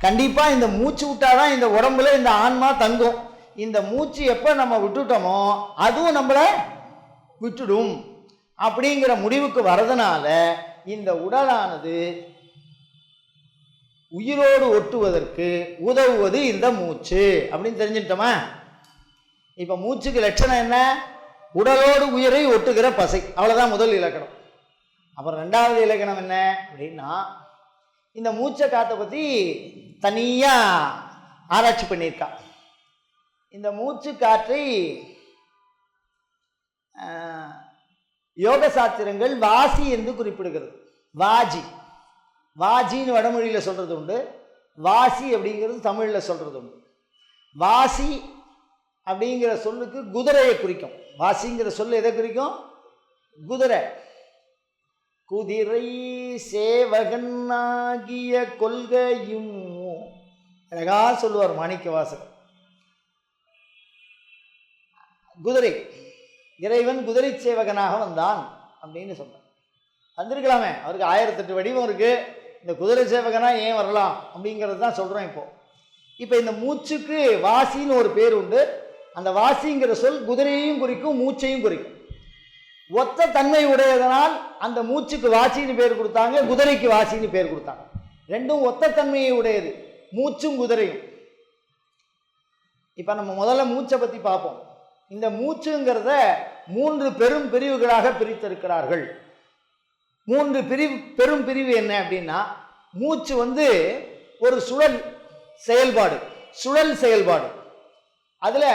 கண்டிப்பாக இந்த மூச்சு விட்டாதான் இந்த உடம்புல இந்த ஆன்மா தங்கும். இந்த மூச்சு எப்போ நம்ம விட்டுட்டோமோ அதுவும் நம்மளை விட்டுடும். அப்படிங்கிற முடிவுக்கு வரதுனால இந்த உடலானது உயிரோடு ஒட்டுவதற்கு உதவுவது இந்த மூச்சு. அப்படின்னு தெரிஞ்சுட்டோமா இப்போ மூச்சுக்கு லட்சணம் என்ன? உடலோடு உயிரை ஒட்டுகிற பசை. அவ்வளோதான் முதல் இலக்கணம். அப்புறம் ரெண்டாவது இலக்கணம் என்ன? அப்படின்னா இந்த மூச்சை காற்றை பற்றி தனியாக ஆராய்ச்சி பண்ணியிருக்கா. இந்த மூச்சு காற்றை யோக சாஸ்திரங்கள் வாசி என்று குறிப்பிடுகிறது. வாஜி. வாஜின்னு வடமொழியில் சொல்கிறது உண்டு. வாசி அப்படிங்கிறது தமிழில் சொல்கிறது உண்டு. வாசி அப்படிங்கிற சொல்லுக்கு குதிரையை குறிக்கும். வாசிங்கிற சொல் எதை குறிக்கும்? குதிரை. குதிரை சேவகனாகிய கொள்கையும் அழகா சொல்லுவார் மாணிக்க வாசகர் குதிரை இறைவன் குதிரை சேவகனாக வந்தான் அப்படின்னு சொன்னார். வந்திருக்கலாமே அவருக்கு ஆயிரத்தெட்டு வடிவம் இருக்கு. இந்த குதிரை சேவகனா ஏன் வரலாம் அப்படிங்கிறது தான் சொல்கிறோம் இப்போ. இப்போ இந்த மூச்சுக்கு வாசின்னு ஒரு பேர் உண்டு. அந்த வாசிங்கிற சொல் குதிரையையும் குறிக்கும் மூச்சையும் குறிக்கும். ஒத்த தன்மை உடையதனால் அந்த மூச்சுக்கு வாசின்னு பேர் கொடுத்தாங்க குதிரைக்கு வாசின்னு பேர் கொடுத்தாங்க. ரெண்டும் ஒத்த தன்மையை உடையது. மூச்சும் குதிரையும். இப்போ நம்ம முதல்ல மூச்சை பற்றி பார்ப்போம். இந்த மூச்சுங்கிறத மூன்று பெரும் பிரிவுகளாக பிரித்திருக்கிறார்கள். மூன்று பிரிவு பெரும் பிரிவு என்ன அப்படின்னா மூச்சு வந்து ஒரு சுழல் செயல்பாடு சுழல் செயல்பாடு. அதில்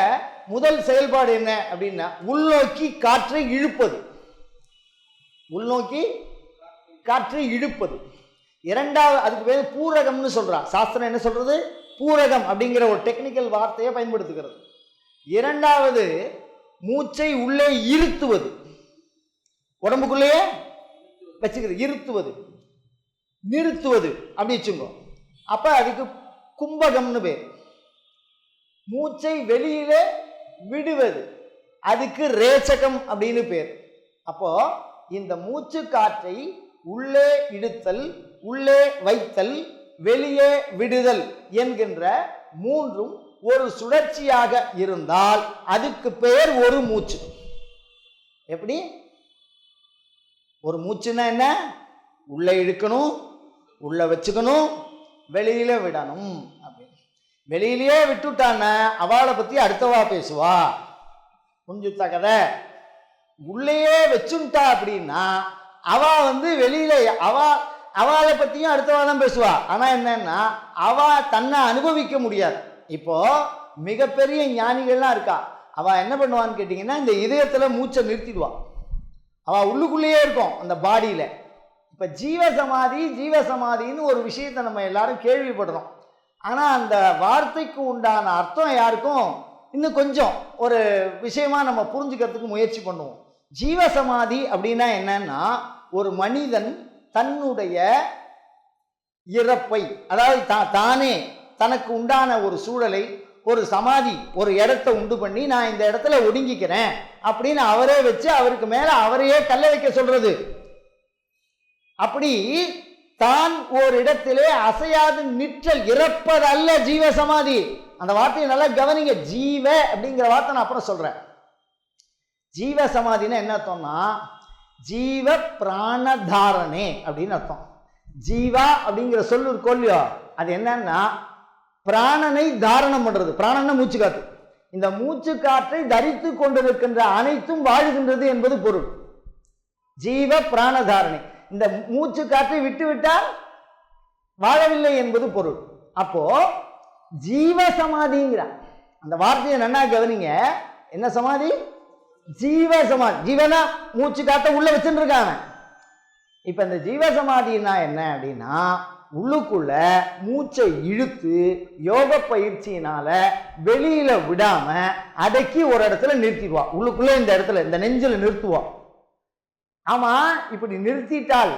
முதல் செயல்பாடு என்ன அப்படின்னா உள்நோக்கி காற்றை இழுப்பது. உள்நோக்கி காற்றை இழுப்பது. இரண்டாவது அதுக்கு பேர் பூரகம்னு சொல்றா சாஸ்திரம் என்ன சொல்றது? பூரகம் அப்படிங்கிற ஒரு டெக்னிக்கல் வார்த்தையை பயன்படுத்துகிறது. இரண்டாவது மூச்சை உள்ளே இருத்துவது. உடம்புக்குள்ளேயே வச்சுக்கிறது. இருத்துவது. நிறுத்துவது. அப்படி வச்சுக்கோ. அப்ப அதுக்கு கும்பகம்னு பேர். மூச்சை வெளியிலே விடுவது. அதுக்கு ரேச்சகம் அப்படின்னு பேர். அப்போ இந்த மூச்சு காற்றை உள்ளே இழுத்தல் உள்ளே வைத்தல் வெளியே விடுதல் என்கின்ற மூன்றும் ஒரு சுழற்சியாக இருந்தால் அதுக்கு பெயர் ஒரு மூச்சு. எப்படி? ஒரு மூச்சுன்னா என்ன? உள்ளே இழுக்கணும் உள்ள வச்சுக்கணும் வெளியில விடணும். வெளியிலேயே விட்டுட்டான்னா அவளை பற்றி அடுத்தவா பேசுவா? புரிஞ்சுத்த கதை? உள்ளேயே வச்சுட்டா அப்படின்னா அவ வந்து வெளியில அவ அவளை பற்றியும் அடுத்தவா தான் பேசுவா. ஆனால் என்னன்னா அவ தன்னை அனுபவிக்க முடியாது. இப்போ மிகப்பெரிய ஞானிகள்லாம் இருக்கா. அவ என்ன பண்ணுவான்னு கேட்டிங்கன்னா இந்த இதயத்தில் மூச்சை நிறுத்திடுவான் அவள் உள்ளுக்குள்ளேயே இருக்கும் அந்த பாடியில் இப்போ ஜீவசமாதி ஜீவசமாதின்னு ஒரு விஷயத்தை நம்ம எல்லாரும் கேள்விப்படுறோம். ஆனால் அந்த வார்த்தைக்கு உண்டான அர்த்தம் யாருக்கும்? இன்னும் கொஞ்சம் ஒரு விஷயமா நம்ம புரிஞ்சுக்கிறதுக்கு முயற்சி பண்ணுவோம். ஜீவசமாதி அப்படின்னா என்னன்னா ஒரு மனிதன் தன்னுடைய இறப்பை அதாவது தா தானே தனக்கு உண்டான ஒரு சூழலை ஒரு சமாதி ஒரு இடத்த உண்டு பண்ணி நான் இந்த இடத்துல ஒடுங்கிக்கிறேன் அப்படின்னு அவரே வச்சு அவருக்கு மேலே அவரையே கல்ல வைக்க சொல்றது. அப்படி தான் ஒரு இடத்திலே அசையாது நிற்றல் இறப்பதல்ல ஜீவ சமாதி அந்த வார்த்தையை நல்லா கவனிங்க. ஜீவ அப்படிங்கிற வார்த்தை நான் அப்புறம் சொல்றேன். ஜீவ சமாதின்னா என்ன அர்த்தம்னா ஜீவ பிராணதாரணே அப்படின்னு அர்த்தம். ஜீவா அப்படிங்கிற சொல்லு இருக்கோ இல்லையோ அது என்னன்னா பிராணனை தாரணம் பண்றது. பிராணனை மூச்சு காத்து. இந்த மூச்சு காற்றை தரித்து கொண்டிருக்கின்ற அனைத்தும் வாழுகின்றது என்பது பொருள். ஜீவ பிராணதாரணை. இந்த மூச்சு காற்றை விட்டு விட்டால் வாழவில்லை என்பது பொருள். அப்போ ஜீவ சமாதிங்கிறான் அந்த வார்த்தையை நன்னா கவனிங்க. என்ன சமாதி? ஜீவ சமாதி ஜீவனா? மூச்சு காத்த உள்ள வச்சுருக்காங்க இப்போ இந்த ஜீவ சமாதினா என்ன அப்படின்னா உள்ளுக்குள்ள மூச்சை இழுத்து யோக பயிற்சியினால வெளியில விடாம அடக்கி ஒரு இடத்துல நிறுத்திடுவான். உள்ளுக்குள்ள இந்த இடத்துல இந்த நெஞ்சில் நிறுத்துவான். ஆமா இப்படி நிறுத்திட்டாள்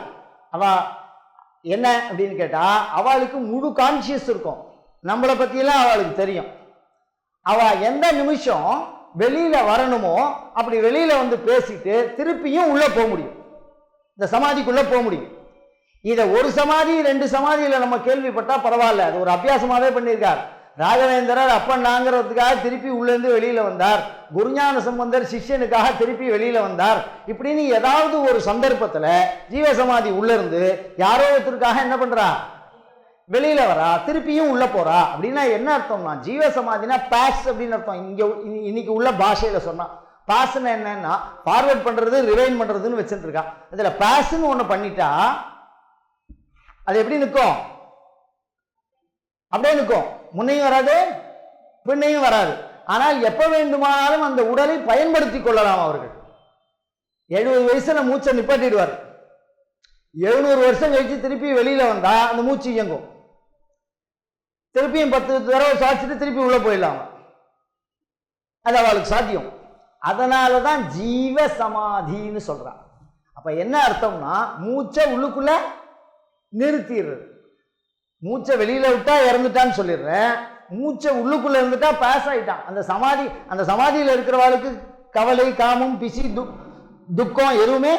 அவ என்ன அப்படின்னு கேட்டா அவளுக்கு முழு கான்சியஸ் இருக்கும். நம்மளை பற்றியெல்லாம் அவளுக்கு தெரியும். அவள் எந்த நிமிஷம் வெளியில் வரணுமோ அப்படி வெளியில் வந்து பேசிட்டு திருப்பியும் உள்ளே போக முடியும். இந்த சமாதிக்குள்ளே போக முடியும். இதை ஒரு சமாதி ரெண்டு சமாதியில் நம்ம கேள்விப்பட்டால் பரவாயில்ல. அது ஒரு அபியாசமாகவே பண்ணியிருக்காரு. ராகவேந்திரர் அப்பண்ணாங்கிறதுக்காக திருப்பி உள்ளேருந்து வெளியில் வந்தார். குருஞான சம்பந்தர் சிஷ்யனுக்காக திருப்பி வெளியில் வந்தார். இப்படின்னு ஏதாவது ஒரு சந்தர்ப்பத்தில் ஜீவசமாதி உள்ளேருந்து யாரோ ஒருத்தருக்காக என்ன பண்ணுறா வெளியில் வரா திருப்பியும் உள்ளே போகிறா அப்படின்னா என்ன அர்த்தம்னா ஜீவசமாதினா பேஸ் அப்படின்னு அர்த்தம். இங்கே இ- இன்னைக்கு உள்ள பாஷையில் சொன்னான் பாஸ்ன்னு என்னன்னா ஃபார்வர்ட் பண்ணுறது ரிவைன் பண்ணுறதுன்னு வச்சுட்டு அதில் இதுல பாஸ்ன்னு ஒண்ணு பண்ணிட்டா அது எப்படி நிற்கும்? அப்படியே நிற்கும். முன்னையும் வராது பின்னையும் வராது. ஆனால் எப்போ வேண்டுமானாலும் அந்த உடலை பயன்படுத்தி கொள்ளலாம் அவர்கள். எழுபது வயசுல மூச்சை நிப்பாட்டிடுவார் எழுநூறு வருஷம் கழிச்சு திருப்பி வெளியில் வந்தால் அந்த மூச்சு இயங்கும். திருப்பியும் பத்து தடவை சுவாசிட்டு திருப்பி உள்ளே போயிடலாம். அது அவளுக்கு சாத்தியம். அதனால தான் ஜீவ சமாதின்னு சொல்கிறான் அப்போ என்ன அர்த்தம்னா மூச்சை உள்ளுக்குள்ளே நிறுத்திடுறது. மூச்சை வெளியில விட்டா இறந்துட்டான்னு சொல்லிடுறேன். மூச்சை உள்ளுக்குள்ள இருந்துட்டா பாஸ் ஆயிட்டான். அந்த சமாதி அந்த சமாதியில் இருக்கிறவாளுக்கு கவலை காமம் பிசி துக் துக்கம் எதுவுமே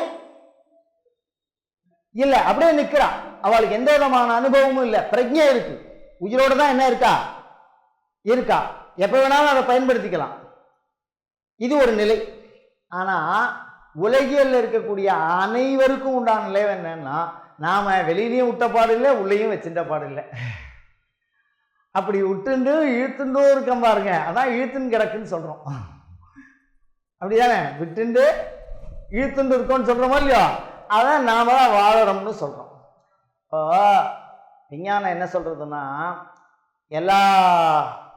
இல்லை. அப்படியே நிற்கிறான் அவளுக்கு எந்த விதமான அனுபவமும் இல்லை. பிரஜை இருக்கு. உயிரோடு தான் என்ன இருக்கா? இருக்கா. எப்போ வேணாலும் அதை பயன்படுத்திக்கலாம். இது ஒரு நிலை. ஆனால் உலகியலில் இருக்கக்கூடிய அனைவருக்கும் உண்டான நிலை என்னன்னா நாம் வெளியிலையும் விட்ட பாடில்லை உள்ளேயும் வச்சிருந்த பாடில்லை. அப்படி விட்டுண்டு இழுத்துண்டும் இருக்கோம் பாருங்க. அதான் இழுத்துன்னு கிடக்குன்னு சொல்கிறோம் அப்படி தானே விட்டுண்டு இழுத்துண்டு இருக்கோம்னு சொல்கிறோமோ இல்லையோ? அதான் நாம் தான் வாழறோம்னு சொல்கிறோம் இப்போ விஞ்ஞானம் என்ன சொல்கிறதுன்னா எல்லா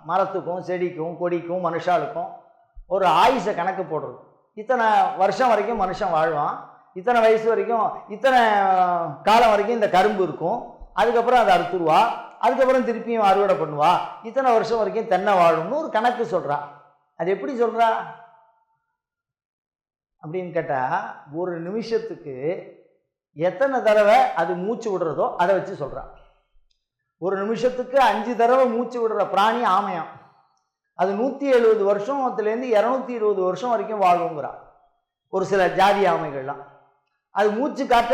மரத்துக்கும் செடிக்கும் கொடிக்கும் மனுஷாளுக்கும் ஒரு ஆயுஷை கணக்கு போடுறது. இத்தனை வருஷம் வரைக்கும் மனுஷன் வாழ்வான். இத்தனை வயசு வரைக்கும் இத்தனை காலம் வரைக்கும் இந்த கரும்பு இருக்கும். அதுக்கப்புறம் அதை அறுத்துருவா. அதுக்கப்புறம் திருப்பியும் அறுவடை பண்ணுவா. இத்தனை வருஷம் வரைக்கும் தென்னை வாழும்னு ஒரு கணக்கு சொல்கிறா அது எப்படி சொல்கிறா அப்படின்னு கேட்டால் ஒரு நிமிஷத்துக்கு எத்தனை தடவை அது மூச்சு விடுறதோ அதை வச்சு சொல்கிறான் ஒரு நிமிஷத்துக்கு அஞ்சு தடவை மூச்சு விடுற பிராணி ஆமையாம். அது நூற்றி எழுபது வருஷத்துலேருந்து இரநூத்தி இருபது வருஷம் வரைக்கும் வாழுங்கிறான் ஒரு சில ஜாதி ஆமைகள்லாம். அது மூச்சு காட்ட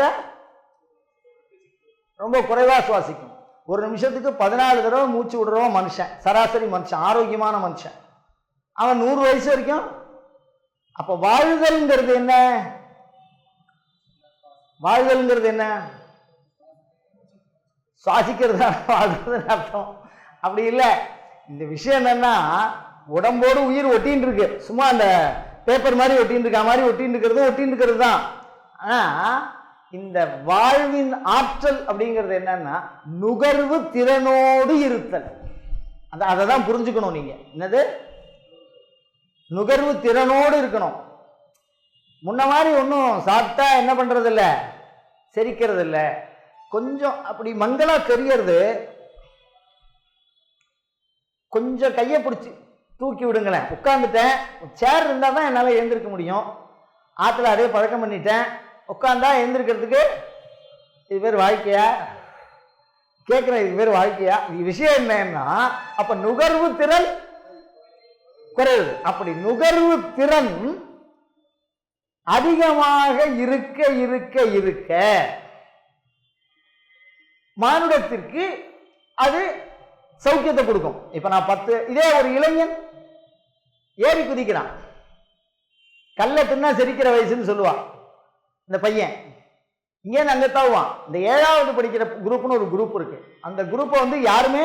ரொம்ப குறைவாக சுவாசிக்கும். ஒரு நிமிஷத்துக்கு பதினாலு தடவை மூச்சு விடுறவன் மனுஷன் சராசரி மனுஷன் ஆரோக்கியமான மனுஷன். அவன் நூறு வயசு வரைக்கும். அப்போ வாழ்தல்ங்கிறது என்ன? வாழ்தல்ங்கிறது என்ன? சுவாசிக்கிறது வாழ்றதுன்னு அர்த்தம். அப்படி இல்லை. இந்த விஷயம் என்னன்னா உடம்போடு உயிர் ஒட்டின்னு இருக்கு. சும்மா அந்த பேப்பர் மாதிரி ஒட்டின்னு இருக்கா மாதிரி ஒட்டின்னு இருக்கிறது ஒட்டின்னு இருக்கிறது தான் ஆனால் இந்த வாழ்வின் ஆற்றல் அப்படிங்கிறது என்னன்னா நுகர்வு திறனோடு இருத்தல். அந்த அதை தான் புரிஞ்சுக்கணும் நீங்க. என்னது? நுகர்வு திறனோடு இருக்கணும். முன்ன மாதிரி ஒன்றும் சாப்பிட்டா என்ன பண்றது இல்லை செரிக்கிறது இல்லை கொஞ்சம் அப்படி மங்களா தெரியறது கொஞ்சம் கையை பிடிச்சி தூக்கி விடுங்களேன். உட்காந்துட்டேன் சேர் இருந்தால் தான் என்னால் எழுந்திருக்க முடியும். ஆற்றுல அதே பழக்கம் பண்ணிட்டேன். உட்காந்தா எழுந்திருக்கிறதுக்கு இது பேர் வாழ்க்கையா? கேட்குறேன் இது பேர் வாழ்க்கையா? விஷயம் என்னன்னா அப்போ நுகர்வு திறன் குறைவு. அப்படி நுகர்வு திறன் அதிகமாக இருக்க இருக்க இருக்க மானுடத்திற்கு அது சௌக்கியத்தை கொடுக்கும். இப்ப நான் பத்து இதே ஒரு இளைஞன் ஏறி குதிக்கிறான். கல்லை தின்னா செரிக்கிற வயசுன்னு சொல்லுவான். இந்த பையன். இங்கே அங்கே தாவுவான். இந்த ஏழாவது படிக்கிற குரூப்னு ஒரு குரூப் இருக்கு. அந்த குரூப்பை வந்து யாருமே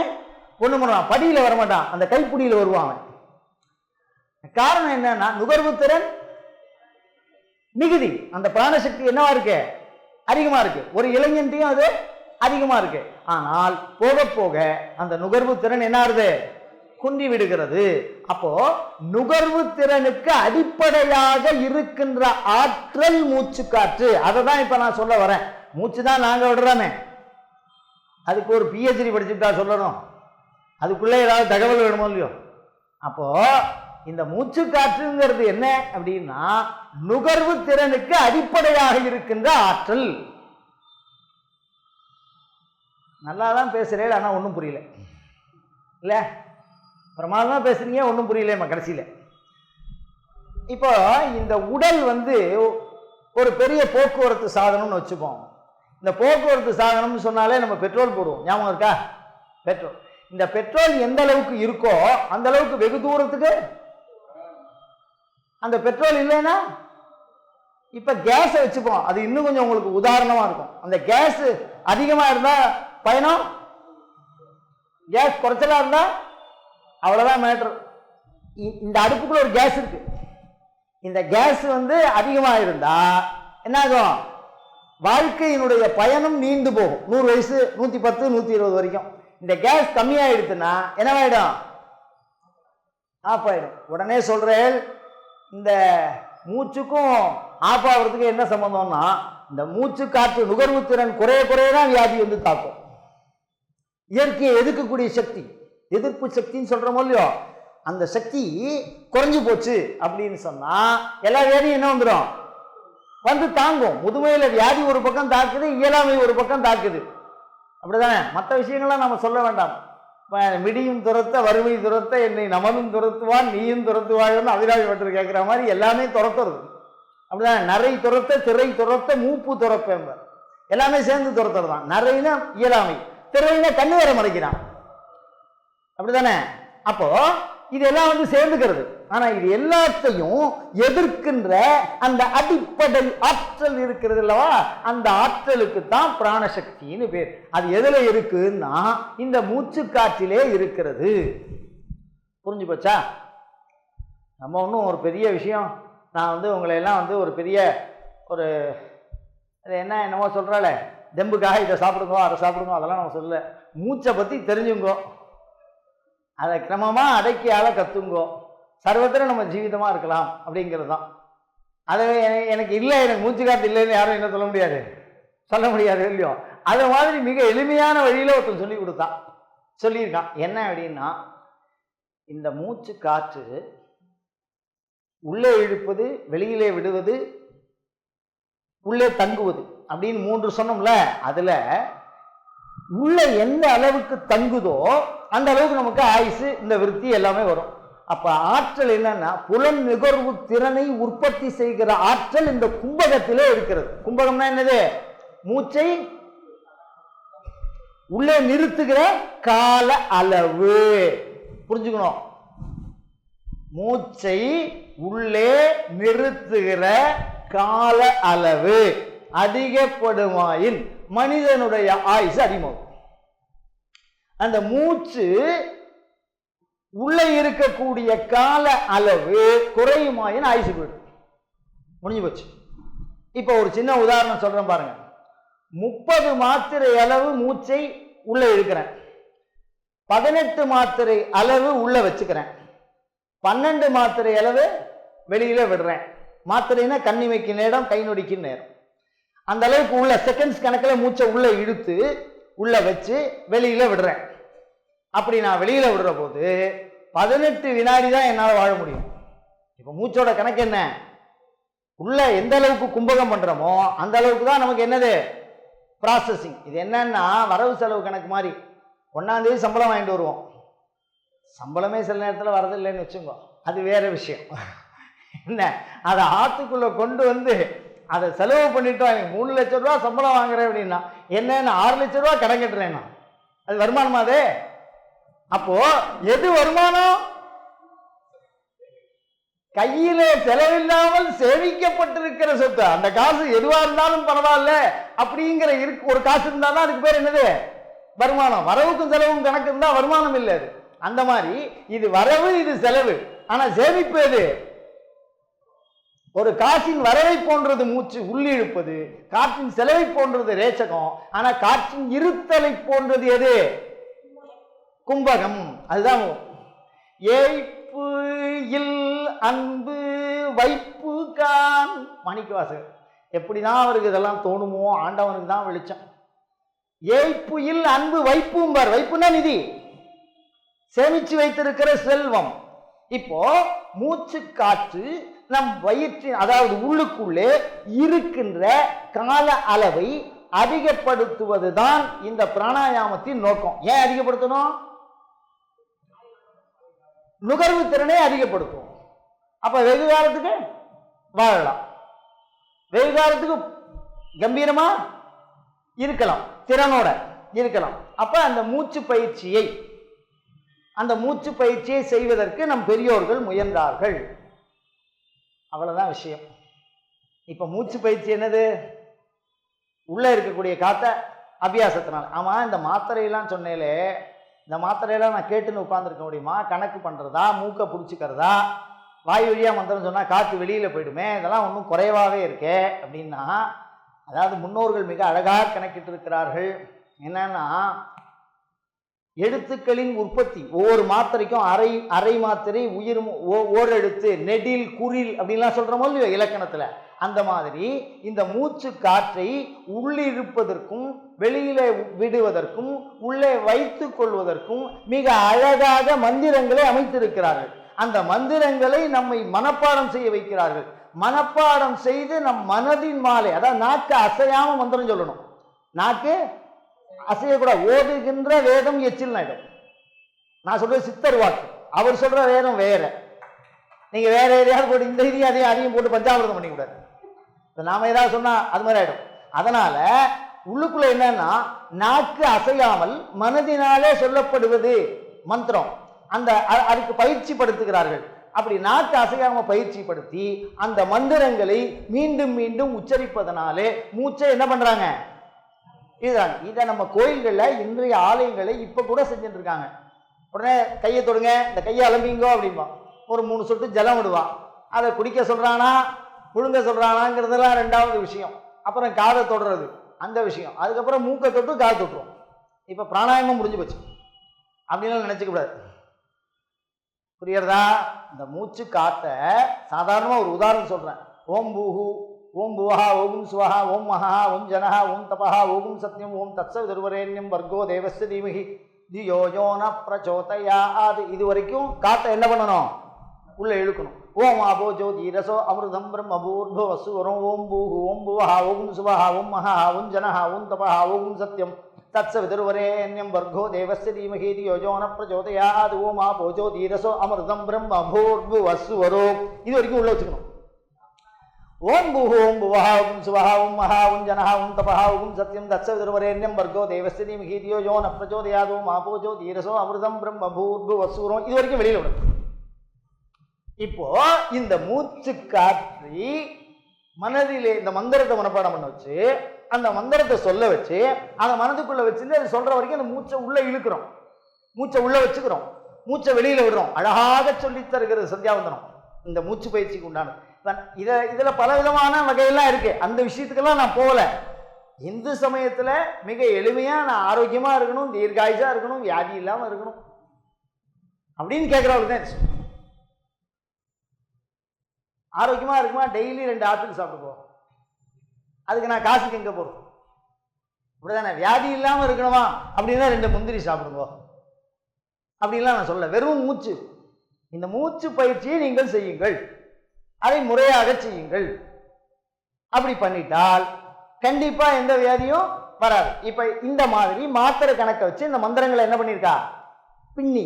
ஒன்று பண்ணுவான் படியில் வரமாட்டான். அந்த கைப்பிடியில் வருவான் அவன். காரணம் என்னன்னா நுகர்வு திறன் மிகுதி. அந்த பிராணசக்தி என்னவா இருக்கு? அதிகமாக இருக்கு. ஒரு இளைஞன்ட்டையும் அது அதிகமாக இருக்கு. ஆனால் போக போக அந்த நுகர்வு திறன் என்ன ஆகுது குந்தி விடுகிறது. அப்போ நுகர்வு திறனுக்கு அடிப்படையாக இருக்கின்ற ஆற்றல் மூச்சு காற்று அதை தான் இப்போ நான் சொல்ல வரேன். மூச்சு தான் நாங்கள் விடுறோமே. அதுக்கு ஒரு பிஹெச்டி படிச்சுட்டா சொல்லணும். அதுக்குள்ளே ஏதாவது தகவல் வேணுமோ இல்லையோ? அப்போ இந்த மூச்சு காற்றுங்கிறது என்ன அப்படின்னா நுகர்வு திறனுக்கு அடிப்படையாக இருக்கின்ற ஆற்றல். நல்லா தான் பேசுறேன் ஆனால் ஒன்றும் புரியல. இல்லை? பிரமாதமாக பேசுறீங்க ஒன்றும் புரியலையம்மா கடைசியில். இப்போ இந்த உடல் வந்து ஒரு பெரிய போக்குவரத்து சாதனம்னு வச்சுப்போம். இந்த போக்குவரத்து சாதனம்னு சொன்னாலே நம்ம பெட்ரோல் போடுவோம். ஞாபகம் இருக்கா? பெட்ரோல். இந்த பெட்ரோல் எந்த அளவுக்கு இருக்கோ அந்த அளவுக்கு வெகு தூரத்துக்கு அந்த பெட்ரோல் இல்லைன்னா இப்போ கேஸை வச்சுப்போம். அது இன்னும் கொஞ்சம் உங்களுக்கு உதாரணமாக இருக்கும். அந்த கேஸ் அதிகமாக இருந்தால் பயணம் கேஸ் குறைச்சலாக இருந்தால் அவ்வளோதான் மேட்ரு இந்த அடுப்புக்குள்ள ஒரு கேஸ் இருக்கு. இந்த கேஸ் வந்து அதிகமாக இருந்தா என்ன ஆகும் வாழ்க்கையினுடைய பயணம் நீண்டு போகும். நூறு வயசு நூற்றி பத்து நூற்றி இருபது வரைக்கும். இந்த கேஸ் கம்மியாயிடுச்சுன்னா என்னவாயிடும்? ஆஃப் ஆயிடும். உடனே சொல்றேன் இந்த மூச்சுக்கும் ஆஃப் ஆகிறதுக்கு என்ன சம்பந்தம்னா இந்த மூச்சு காற்று நுகர்வு திறன் குறைய குறைய தான் வியாதி வந்து தாக்கும். இயற்கையை எதிர்க்கக்கூடிய சக்தி. எதிர்ப்பு சக்தின்னு சொல்கிறோமோ இல்லையோ அந்த சக்தி குறைஞ்சு போச்சு அப்படின்னு சொன்னால் எல்லா வியாதியும் என்ன வந்துடும் வந்து தாங்கும். முதுமையில் வியாதி ஒரு பக்கம் தாக்குது இயலாமை ஒரு பக்கம் தாக்குது. அப்படிதானே? மற்ற விஷயங்கள்லாம் நம்ம சொல்ல வேண்டாம். மிடியும் துரத்த வறுமை துரத்த என்னை நமனும் துரத்துவான் நீயும் துரத்துவாயோன்னு அபிராமி பட்டர் கேட்குற மாதிரி எல்லாமே துரத்துறது. அப்படிதான்? நரை துரத்த திரை துரத்த மூப்பு துரப்பேம்பர் எல்லாமே சேர்ந்து துரத்துறது தான் நரைனா இயலாமை. திரைனா கண்ணு வர மறைக்கிறான். அப்படிதானே? அப்போ இதெல்லாம் வந்து சேர்ந்துக்கிறது. ஆனா இது எல்லாத்தையும் எதிர்க்கின்ற அந்த அடிப்படை ஆற்றல் இருக்கிறது அல்லவா? அந்த ஆற்றலுக்கு தான் பிராணசக்தின்னு பேர். அது எதுல இருக்குன்னா இந்த மூச்சு காற்றிலே இருக்கிறது. புரிஞ்சு போச்சா? நம்ம ஒன்றும் ஒரு பெரிய விஷயம். நான் வந்து உங்களை எல்லாம் வந்து ஒரு பெரிய ஒரு அது என்ன என்னமோ சொல்கிறாளே தெம்புக்காக இதை சாப்பிடுங்கோ அதை சாப்பிடுங்கோ அதெல்லாம் நம்ம சொல்லலை. மூச்சை பற்றி தெரிஞ்சுங்கோ. அதை கிரமமாக அடக்கியால் கத்துங்கோ. சர்வத்திர நம்ம ஜீவிதமாக இருக்கலாம் அப்படிங்கிறது தான் அது எனக்கு இல்லை எனக்கு மூச்சு காத்து இல்லைன்னு யாரும் என்ன சொல்ல முடியாது? சொல்ல முடியாது இல்லையோ? அது மாதிரி மிக எளிமையான வழியில் ஒருத்தன் சொல்லி கொடுத்தான் சொல்லியிருக்கான். என்ன அப்படின்னா இந்த மூச்சு காற்று உள்ளே இழுப்பது வெளியிலே விடுவது உள்ளே தங்குவது அப்படின்னு மூன்று சொன்னோம்ல அதில் உள்ள எந்த அளவுக்கு தங்குதோ அந்த அளவுக்கு நமக்கு ஆயுசு இந்த விருத்தி எல்லாமே வரும். அப்போ ஆற்றல் என்னன்னா புலன் நுகர்வு திறனை உற்பத்தி செய்கிற ஆற்றல் இந்த கும்பகத்திலே இருக்கிறது. கும்பகம்னா என்னது? மூச்சை உள்ளே நிறுத்துகிற கால அளவு. புரிஞ்சுக்கணும். மூச்சை உள்ளே நிறுத்துகிற கால அளவு. அதிகப்படுமாயின் மனிதனுடைய ஆயுசு அதிகமாகும் அந்த மூச்சு உள்ளே இருக்கக்கூடிய கால அளவு குறையுமாயின் ஆயுசு போயிடும் முடிஞ்சு போச்சு. இப்போ ஒரு சின்ன உதாரணம் சொல்கிறேன் பாருங்க. முப்பது மாத்திரை அளவு மூச்சை உள்ளே இழுக்கிறேன் பதினெட்டு மாத்திரை அளவு உள்ளே வச்சுக்கிறேன். பன்னெண்டு மாத்திரை அளவு வெளியில் விடுறேன். மாத்திரைன்னா கண்ணிமைக்கு நேரம் கை நொடிக்கு நேரம். அந்த அளவுக்கு உள்ள செகண்ட்ஸ் கணக்கில் மூச்சை உள்ளே இழுத்து உள்ளே வச்சு வெளியில் விடுறேன். அப்படி நான் வெளியில் விடுற போது பதினெட்டு வினாடி தான் என்னால் வாழ முடியும். இப்போ மூச்சோட கணக்கு என்ன? உள்ளே எந்த அளவுக்கு கும்பகம் பண்ணுறோமோ அந்த அளவுக்கு தான் நமக்கு என்னது? ப்ராசஸிங் இது என்னன்னா வரவு செலவு கணக்கு மாதிரி. ஒன்றாந்தேதி சம்பளம் வாங்கிட்டு வருவோம். சம்பளமே சில நேரத்தில் வரதில்லைன்னு வச்சுக்கோ. அது வேறு விஷயம். என்ன? அதை ஆற்றுக்குள்ளே கொண்டு வந்து அதை செலவு பண்ணிட்டோம் எனக்கு மூணு லட்ச ரூபா சம்பளம் வாங்குறேன் அப்படின்னா என்னன்னு ஆறு லட்ச ரூபா கடன் கட்டுறேன் நான். அது வருமானமா அது? அப்போ எது வருமானம்? கையிலே செலவில்லாமல் சேமிக்கப்பட்டிருக்கிற சொத்து. அந்த காசு எதுவா இருந்தாலும் பரவாயில்ல. அப்படிங்கிற இருக்கு ஒரு காசு இருந்தாலும் அதுக்கு பேர் என்னது? வருமானம். வரவுக்கும் செலவும் கணக்கு இருந்தால் வருமானம் இல்லை அது. அந்த மாதிரி இது வரவு இது செலவு. ஆனால் சேமிப்பு எது? ஒரு காற்றின் வரவை போன்றது மூச்சு உள்ளிழுப்பது. காற்றின் செலவை போன்றது ரேச்சகம் ஆனா காற்றின் இருத்தலை போன்றது எது? கும்பகம். அதுதான் ஏய்ப்பு இல் அன்பு வைப்பு கான் மாணிக்கவாசகர் எப்படிதான் அவருக்கு இதெல்லாம் தோணுமோ ஆண்டவனுக்கு தான் வெளிச்சம். ஏய்ப்பு இல் அன்பு வைப்பும்பார். வைப்புனா நிதி. சேமிச்சு வைத்திருக்கிற செல்வம். இப்போ மூச்சு காற்று நம் வயிற்றின் அதாவது உள்ளுக்குள்ளே இருக்கின்ற கால அளவை அதிகப்படுத்துவது தான் இந்த பிராணாயாமத்தின் நோக்கம். ஏன் அதிகப்படுத்தணும்? நுகர்வு திறனை அதிகப்படுத்தும். அப்ப வெகு காலத்துக்கு வாழலாம். வெகு காலத்துக்கு கம்பீரமா இருக்கலாம். திறனோட இருக்கலாம். அப்ப அந்த மூச்சு பயிற்சியை அந்த மூச்சு பயிற்சியை செய்வதற்கு நம் பெரியோர்கள் முயன்றார்கள். அவ்வளோதான் விஷயம். இப்போ மூச்சு பயிற்சி என்னது? உள்ளே இருக்கக்கூடிய காற்றை அபியாசத்தினால். ஆமாம் இந்த மாத்திரையெல்லாம் சொன்னேலே இந்த மாத்திரையெல்லாம் நான் கேட்டுன்னு உட்காந்துருக்க முடியுமா? கணக்கு பண்ணுறதா மூக்கை பிடிச்சிக்கிறதா? வாய் வழியாக மந்திரம் சொன்னால் காற்று வெளியில் போயிடுமே இதெல்லாம் ஒன்றும் குறைவாகவே இருக்கே அப்படின்னா அதாவது முன்னோர்கள் மிக அழகாக கணக்கிட்டு இருக்கிறார்கள் என்னன்னா எழுத்துக்களின் உற்பத்தி. ஒவ்வொரு மாத்திரைக்கும் அரை அரை மாத்திரை உயிர் ஓ- ஓரெழுத்து நெடில் குறில் அப்படின்லாம் சொல்கிறோமோ இல்லையோ இலக்கணத்தில். அந்த மாதிரி இந்த மூச்சு காற்றை உள்ளிருப்பதற்கும் வெளியிலே விடுவதற்கும் உள்ளே வைத்து கொள்வதற்கும் மிக அழகாக மந்திரங்களை அமைத்திருக்கிறார்கள். அந்த மந்திரங்களை நம்மை மனப்பாடம் செய்ய வைக்கிறார்கள். மனப்பாடம் செய்து நம் மனதின் மாலை அதாவது நாக்கு அசையாமல் மந்திரம் சொல்லணும். நாக்கு அசையக்கூடாது. ஓதுகின்ற வேதம் எச்சில் நாயிடும் நான் சொல்றது சித்தர் வாக்கு அவர் சொல்ற வேதம் வேற. நீங்க வேற எதையாவது போட்டு இந்த இதையும் அதையும் அதையும் போட்டு பஞ்சாமிரதம் பண்ணிக்கூடாது. இப்போ நாம ஏதாவது சொன்னா அது மாதிரி ஆயிடும். அதனால உள்ளுக்குள்ள என்னன்னா நாக்கு அசையாமல் மனதினாலே சொல்லப்படுவது மந்திரம். அந்த அ- அதுக்கு பயிற்சி படுத்துகிறார்கள். அப்படி நாக்கு அசையாம பயிற்சி படுத்தி அந்த மந்திரங்களை மீண்டும் மீண்டும் உச்சரிப்பதனாலே மூச்சை என்ன பண்றாங்க? இதுதான். இதை நம்ம கோயில்களில் இன்றைய ஆலயங்களை இப்போ கூட செஞ்சுட்டு இருக்காங்க உடனே கையை தொடுங்க இந்த கையை அலம்பிங்கோ அப்படிம்பா. ஒரு மூணு சொட்டு ஜலம் விடுவான் அதை குடிக்க சொல்கிறானா புழுங்க சொல்கிறானாங்கிறதெல்லாம் ரெண்டாவது விஷயம். அப்புறம் காதை தொடுறது அந்த விஷயம். அதுக்கப்புறம் மூக்கை தொட்டு காதை தொட்டுரும். இப்போ பிராணாயாமம் முடிஞ்சு போச்சு. அப்படின்லாம் நினச்சிக்க கூடாது. இந்த மூச்சு காற்றை சாதாரணமாக ஒரு உதாரணம் சொல்கிறேன் ஓம் பூஹு ஓம் புவஹா ஓம் சுவஹா ஓம் மகா ஓம் ஜனஹா ஓம் தபஹா ஓம் சத்யம் ஓம் தத்ச வர்க்கோ வர்கோ தேவஸ்ய தீமகி தியோ யோன பிரச்சோதயா அது இது வரைக்கும் காத்தை என்ன பண்ணணும்? உள்ளே இழுக்கணும். ஓம் ஆபோ ஜோதி ரசோ அமிர்தம் பிரம்ம பூர்போ வசுவரம். ஓம் பூஹு ஓம் புவஹா ஓம் சுவஹா ஓம் மகா ஓம் ஜனஹா ஓம் தபஹா ஓம் சத்யம். தத்ச விதுர்வரேண்யம் வர்கோ தேவஸ்ய தீமகி தியோ யோன பிரச்சோதயாது. ஓம் ஆபோ ஜோதி ரசோ அமிர்தம் பிரம்ம பூர்பு வசுவரோ. இது வரைக்கும் உள்ளே வச்சுக்கணும். ஓம் பூஹு ஓம் புவஹா ஓம் சுவஹா ஓம் ஓம் ஜனஹா ஓம் தபஹா ஓம் சத்யம் தத்ச வர்க்கோ வர்கோ தேவஸ்ய யோ தியோ யோன பிரச்சோதயாது ஓம் ஜோதி அமிர்தம் பிரம்ம பூர்பு இது வரைக்கும் வெளியில் விடும் இப்போ இந்த மூச்சு காற்றி மனதிலே இந்த மந்திரத்தை மனப்பாடம் பண்ண வச்சு அந்த மந்திரத்தை சொல்ல வச்சு அந்த மனதுக்குள்ள வச்சிருந்து அது சொல்ற வரைக்கும் அந்த மூச்சை உள்ள இழுக்கிறோம். மூச்சை உள்ள வச்சுக்கிறோம். மூச்சை வெளியில விடுறோம். அழகாக சொல்லித்தருகிறது சந்தியாவந்தனம். இந்த மூச்சு பயிற்சிக்கு உண்டானது. இதை இதில் பல விதமான வகையெல்லாம் இருக்குது அந்த விஷயத்துக்கெல்லாம் நான் போகல. இந்து சமயத்தில் மிக எளிமையாக நான் ஆரோக்கியமாக இருக்கணும் தீர்காயுசா இருக்கணும் வியாதி இல்லாமல் இருக்கணும். அப்படின்னு கேட்கறவங்க தான் ஆரோக்கியமாக இருக்குமா? டெய்லி ரெண்டு ஆப்பிள் சாப்பிடுவோம் அதுக்கு நான் காசுக்கு எங்கே போகிறோம் அப்படிதானே? வியாதி இல்லாமல் இருக்கணுமா? அப்படின்னா ரெண்டு முந்திரி சாப்பிடுங்க. அப்படின்லாம் நான் சொல்ல வெறும் மூச்சு. இந்த மூச்சு பயிற்சியை நீங்கள் செய்யுங்கள். அதை முறையாக செய்யுங்கள். அப்படி பண்ணிட்டால் கண்டிப்பாக எந்த வியாதியும் வராது. இப்போ இந்த மாதிரி மாத்திரை கணக்கை வச்சு இந்த மந்திரங்களை என்ன பண்ணியிருக்கா? பின்னி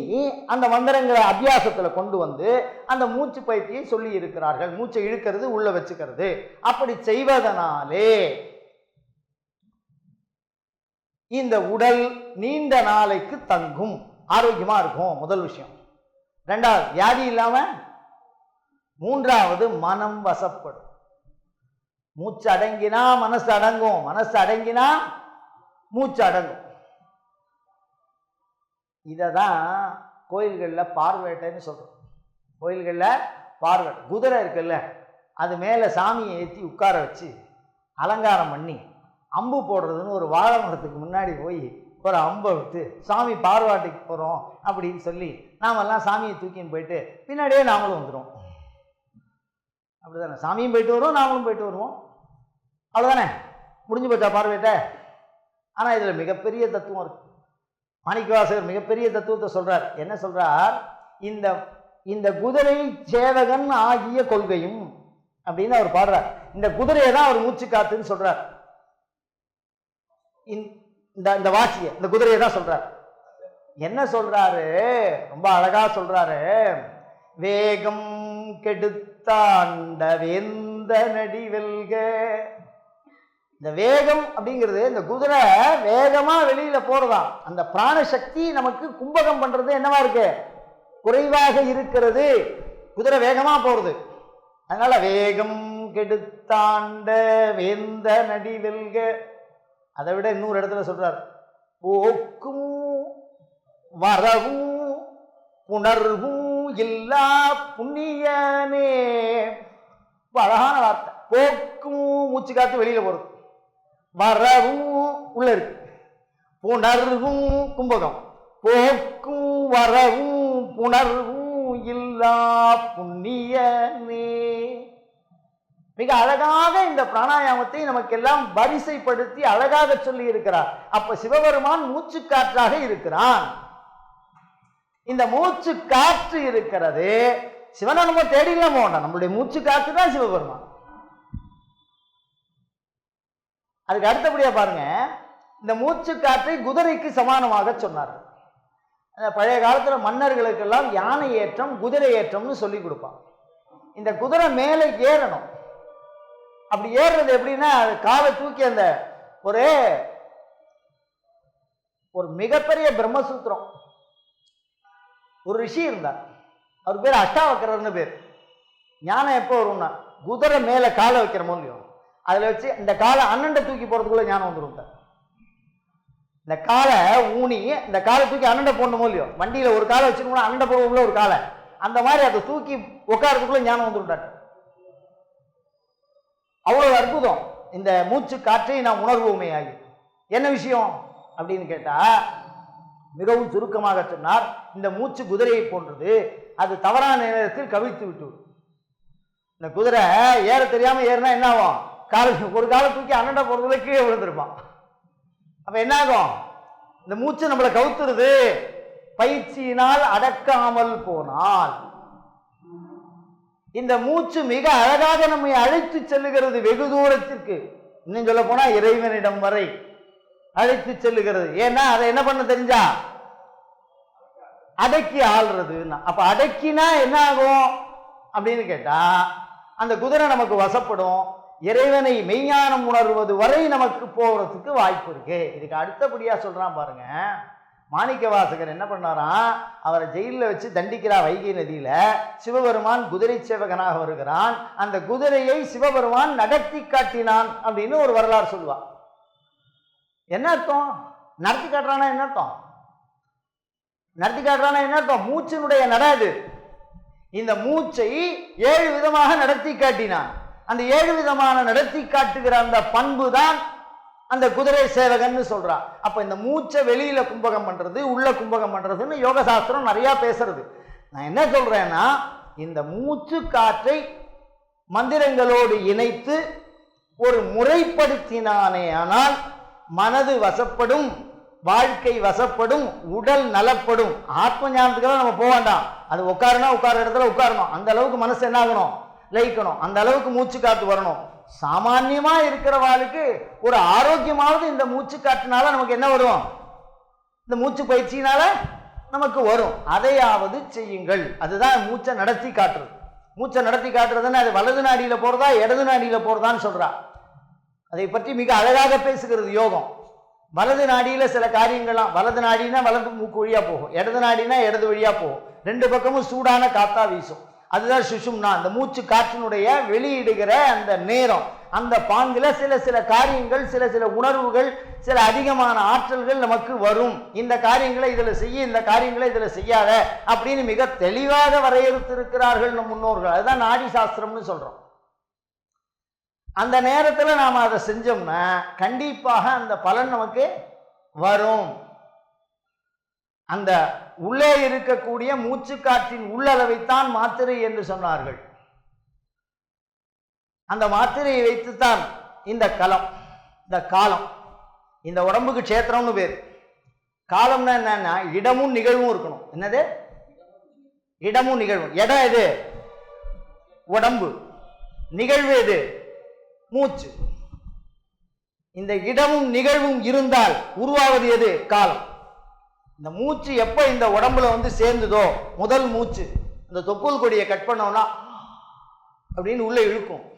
அந்த மந்திரங்களை அபியாசத்தில் கொண்டு வந்து அந்த மூச்சு பயிற்சியை சொல்லி இருக்கிறார்கள். மூச்சை இழுக்கிறது உள்ளே வச்சுக்கிறது. அப்படி செய்வதனாலே இந்த உடல் நீண்ட நாளைக்கு தங்கும். ஆரோக்கியமாக இருக்கும். முதல் விஷயம். ரெண்டாவது வியாதி இல்லாமல் மூன்றாவது மனம் வசப்படும். மூச்சு அடங்கினா மனசு அடங்கும் மனசு அடங்கினா மூச்சு அடங்கும் இதை தான் கோயில்களில் பார்வேட்டைன்னு சொல்கிறோம் கோயில்களில் பார்வேட்டை குதிரை இருக்குல்ல அது மேலே சாமியை ஏற்றி உட்கார வச்சு அலங்காரம் பண்ணி அம்பு போடுறதுன்னு ஒரு வாழை மரத்துக்கு முன்னாடி போய் ஒரு அம்பை விட்டு சாமி பார்வாட்டுக்கு போகிறோம் அப்படின்னு சொல்லி நாமெல்லாம் சாமியை தூக்கின்னு போயிட்டு பின்னாடியே நாமளும் அப்படி அப்படிதானே. சாமியும் போயிட்டு வருவோம் நாமளும் போயிட்டு வருவோம். அவ்வளோதானே முடிஞ்சு போச்சா பார்வையிட்ட? ஆனால் இதில் மிகப்பெரிய தத்துவம் இருக்குது மாணிக்கவாசகர் மிகப்பெரிய தத்துவத்தை சொல்கிறார் என்ன சொல்கிறார் இந்த இந்த குதிரை சேவகன் ஆகிய கொள்கையும் அப்படின்னு அவர் பாடுறார். இந்த குதிரையை தான் அவர் மூச்சு காத்துன்னு சொல்கிறார் இந்த- இந்த இந்த இந்த குதிரையை தான் சொல்கிறார் என்ன சொல்கிறாரு ரொம்ப அழகாக சொல்கிறாரு வேகம் தாண்ட வேந்த நடி வெல்க. இந்த வேகம் அப்படிங்கிறது இந்த குதிரை வேகமாக வெளியில் போறதாம். அந்த பிராண சக்தி நமக்கு கும்பகம் பண்ணுறது என்னவா இருக்கு? குறைவாக இருக்கிறது. குதிரை வேகமாக போகிறது அதனால் வேகம் கெடுத்தாண்ட வேந்த நடி வெல்க. அதை விட இன்னொரு இடத்துல சொல்கிறார் போக்கும் வரவும் புணர்வும் இல்லா புண்ணியனே ரொம்ப அழகான வார்த்தை. போக்கும் மூச்சு காத்து வெளியில போறது. வரவும் உள்ள இருக்கு. புணர்வும் கும்பகம். போக்கும் வரவும் புணர்வும் இல்லா புண்ணியனே மிக அழகாக இந்த பிராணாயாமத்தை நமக்கெல்லாம் வரிசைப்படுத்தி அழகாக சொல்லி இருக்கிறார் அப்ப சிவபெருமான் மூச்சு காற்றாக இருக்கிறான். இந்த மூச்சு காற்று இருக்கிறது. சிவனை நம்ம தேடிலாம் வேண்டாம் நம்மளுடைய மூச்சு காற்று தான் சிவபெருமான். அதுக்கு அடுத்தபடியா பாருங்க. இந்த மூச்சு காற்றை குதிரைக்கு சமானமாக சொன்னார். அந்த பழைய காலத்துல மன்னர்களுக்கெல்லாம் யானை ஏற்றம் குதிரை ஏற்றம்னு சொல்லி கொடுப்பான் இந்த குதிரை மேலே ஏறணும். அப்படி ஏறுறது எப்படின்னா அது காலை தூக்கி அந்த ஒரு ஒரு மிகப்பெரிய பிரம்மசூத்திரம். ஒரு ரிஷி இருந்தார். அவர் பேர் அஷ்டாவக்கரர்னு பேர். ஞானம் எப்போ வரும்னா குதிரை மேலே காலை வைக்கிற மூலியம் அதில் வச்சு இந்த காலை அண்ணன்ட தூக்கி போகிறதுக்குள்ள ஞானம் வந்துடும் இந்த காலை ஊனி இந்த காலை தூக்கி அண்ணன்ட போடணும் மூலியம் வண்டியில் ஒரு காலை வச்சுக்கணும் அண்ணன்ட போடுவோம்ல ஒரு காலை. அந்த மாதிரி அதை தூக்கி உட்காரத்துக்குள்ளே ஞானம் வந்துருட்டார் அவ்வளோ அற்புதம். இந்த மூச்சு காற்றை நாம் உணர்வோமே ஆகி. என்ன விஷயம்? அப்படின்னு கேட்டால் மிகவும் சுருக்கமாக சொன்னார் இந்த மூச்சு குதிரையை போன்றது அது தவறான நேரத்தில் கவிழ்த்து விட்டு இந்த குதிரை ஏற தெரியாமல் ஏறினா என்ன ஆகும்? கால ஒரு காலை தூக்கி அண்ணண்டா போகிறதுல கீழே விழுந்திருப்பான். அப்போ என்ன ஆகும்? இந்த மூச்சு நம்மளை கவுத்துருது. பயிற்சியினால் அடக்காமல் போனால் இந்த மூச்சு மிக அழகாக நம்மை அழைத்து செல்லுகிறது வெகு தூரத்திற்கு. இன்னும் சொல்ல போனால் இறைவனிடம் வரை. அழைத்து செல்லுகிறது. ஏன்னா அதை என்ன பண்ண தெரிஞ்சா? அடக்கி ஆள்றதுன்னா. அப்ப அடக்கினா என்ன ஆகும் அப்படின்னு கேட்டா அந்த குதிரை நமக்கு வசப்படும். இறைவனை மெய்ஞானம் உணர்வது வரை நமக்கு போறதுக்கு வாய்ப்பு இருக்கு. இதுக்கு அடுத்தபடியா சொல்றான் பாருங்க. மாணிக்க வாசகர் என்ன பண்ணாராம்? அவரை ஜெயிலில் வச்சு தண்டிக்கிறா வைகை நதியில. சிவபெருமான் குதிரை சேவகனாக வருகிறான். அந்த குதிரையை சிவபெருமான் நடத்தி காட்டினான் அப்படின்னு ஒரு வரலாறு சொல்லுவான் என்ன அர்த்தம்? நடத்தி காட்டுறானா என்ன அர்த்தம்? நடத்தி காட்டுறானா என்ன அர்த்தம்? மூச்சினுடைய நட அது. இந்த மூச்சை ஏழு விதமாக நடத்தி காட்டினான். அந்த ஏழு விதமான நடத்தி காட்டுகிற அந்த பண்பு தான் அந்த குதிரை சேவகன்னு சொல்றான். அப்ப இந்த மூச்சை வெளியில கும்பகம் பண்றது உள்ள கும்பகம் பண்றதுன்னு யோக சாஸ்திரம் நிறைய பேசுறது. நான் என்ன சொல்றேன்னா இந்த மூச்சு காற்றை மந்திரங்களோடு இணைத்து ஒரு முறைப்படுத்தினானே ஆனால் மனது வசப்படும் வாழ்க்கை வசப்படும் உடல் நலப்படும். ஆத்ம ஞானத்துக்கெல்லாம் நம்ம போக வேண்டாம். அது உட்காருனா உட்கார இடத்துல உட்காரணும். அந்த அளவுக்கு மனசு என்ன ஆகணும்? லயிக்கணும். அந்த அளவுக்கு மூச்சு காத்து வரணும். சாமான்யமா இருக்கிறவாளுக்கு ஒரு ஆரோக்கியமாவது இந்த மூச்சு காற்றுனால நமக்கு என்ன வரும்? இந்த மூச்சு பயிற்சியினால நமக்கு வரும். அதையாவது செய்யுங்கள். அதுதான் மூச்சை நடத்தி காட்டுறது. மூச்சை நடத்தி காட்டுறதுன்னு அது வலது நாடியில் போகிறதா இடது நாடியில் போகிறதான்னு சொல்கிறா அதை பற்றி மிக அழகாக பேசுகிறது யோகம். வலது நாடியில் சில காரியங்கள்லாம் வலது நாடினா வலது மூக்கு வழியாக போகும். இடது நாடினா இடது வழியாக போகும். ரெண்டு பக்கமும் சூடான காற்றா வீசும். அதுதான் சுஷும்னா அந்த மூச்சு காற்றினுடைய வெளியிடுகிற அந்த நேரம். அந்த பாங்கில் சில சில காரியங்கள் சில சில உணர்வுகள் சில அதிகமான ஆற்றல்கள் நமக்கு வரும். இந்த காரியங்களை இதில் செய்ய இந்த காரியங்களை இதில் செய்யாத அப்படின்னு மிக தெளிவாக வரையறுத்திருக்கிறார்கள் நம் முன்னோர்கள். அதுதான் நாடி சாஸ்திரம்னு சொல்கிறோம் அந்த நேரத்தில் நாம் அதை செஞ்சோம்னா கண்டிப்பாக அந்த பலன் நமக்கு வரும். அந்த உள்ளே இருக்கக்கூடிய மூச்சுக்காற்றின் உள்ளளவைத்தான் மாத்திரை என்று சொன்னார்கள். அந்த மாத்திரையை வைத்துத்தான் இந்த களம் இந்த காலம் இந்த உடம்புக்கு க்ஷேத்திரம்னு பேர். காலம்னா என்னன்னா இடமும் நிகழ்வும் இருக்கணும். என்னது? இடமும் நிகழ்வும். இடம் எது? உடம்பு. நிகழ்வு எது? மூச்சு. இந்த இடமும் நிகழ்வும் இருந்தால் உருவாவது எது? காலம். இந்த மூச்சு எப்போ இந்த உடம்புல வந்து சேர்ந்ததோ முதல் மூச்சு இந்த தொப்புள் கொடியை கட் பண்ணோம்னா அப்படின்னு உள்ளே இழுக்கும்.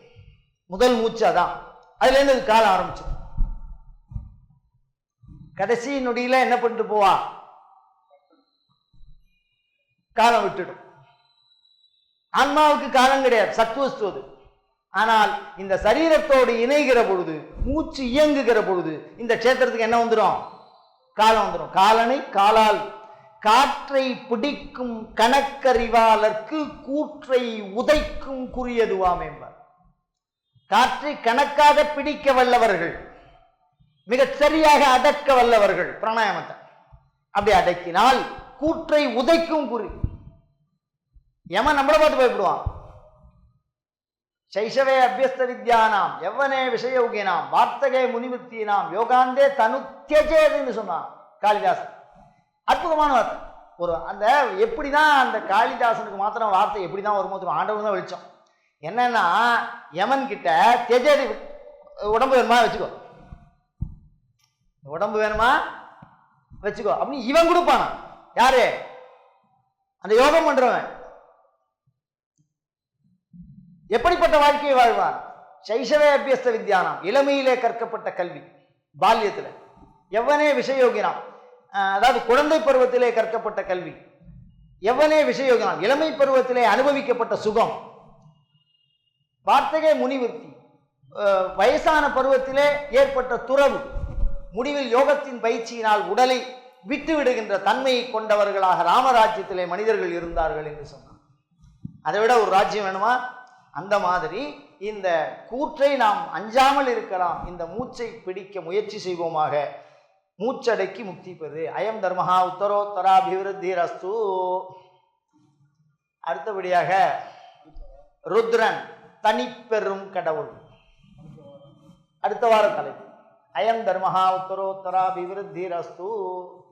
முதல் மூச்சு அதான். அதுலேருந்து அது காலம் ஆரம்பிச்சு கடைசி நொடியில என்ன பண்ணிட்டு போவா? காலம் விட்டுடும். ஆன்மாவுக்கு காலம் கிடையாது. சத்துவஸ்து அது. ஆனால் இந்த சரீரத்தோடு இணைகிற பொழுது மூச்சு இயங்குகிற பொழுது இந்த க்ஷேத்திரத்துக்கு என்ன வந்துடும் காலம் வந்துடும் காலனை காலால். காற்றை பிடிக்கும் கணக்கறிவாளர்க்கு கூற்றை உதைக்கும் குறியதுவாம் என்பார். காற்றை கணக்காக பிடிக்க வல்லவர்கள் மிகச் சரியாக அடக்க வல்லவர்கள் பிராணாயாமத்தை அப்படி அடக்கினால் கூற்றை உதைக்கும் குறி. எம நம்மளை பார்த்து பயப்படுவான். சைஷவே அபியஸ்த வித்யானாம் எவ்வனே விஷயோகினாம் வார்த்தகே முனிவத்தீனாம் யோகாந்தே தனு தியஜேதுன்னு சொன்னான் காளிதாசன். அற்புதமான வார்த்தை. ஒரு அந்த எப்படிதான் அந்த காளிதாசனுக்கு மாத்திரம் வார்த்தை எப்படி தான் வருமோ தெரியும். ஆண்டவன் தான் வெளிச்சம். என்னன்னா யமன் கிட்ட தெஜேதி உடம்பு வேணுமா? வச்சுக்கோ. உடம்பு வேணுமா? வச்சுக்கோ. அப்படின்னு இவன் கொடுப்பானா யாரு? அந்த யோகம் பண்றவன். எப்படிப்பட்ட வாழ்க்கையை வாழ்வான் சைஷவே அபியஸ்த வித்யானம் இளமையிலே கற்கப்பட்ட கல்வி பால்யத்தில். எவ்வனே விஷயோகினாம் அதாவது குழந்தை பருவத்திலே கற்கப்பட்ட கல்வி எவ்வனே விஷயோகினான் இளமை பருவத்திலே அனுபவிக்கப்பட்ட சுகம் வார்த்தகே முனிவிற்த்தி அஹ் வயசான பருவத்திலே ஏற்பட்ட துறவு முடிவில் யோகத்தின் பயிற்சியினால் உடலை விட்டு விடுகின்ற தன்மையை கொண்டவர்களாக ராமராஜ்யத்திலே மனிதர்கள் இருந்தார்கள் என்று சொன்னார். அதை விட ஒரு ராஜ்யம் வேணுமா? அந்த மாதிரி இந்த கூற்றை நாம் அஞ்சாமல் இருக்கலாம். இந்த மூச்சை பிடிக்க முயற்சி செய்வோமாக. மூச்சடக்கி முக்தி பெறு. அயம் தர்மஹா உத்தரோத்தராபிவிருத்தி ரஸ்து அடுத்தபடியாக ருத்ரன் தனிப்பெரும் கடவுள். அடுத்த வார தலைப்பு. அயம் தர்மஹா உத்தரோத்தராபிவிருத்தி ரஸ்து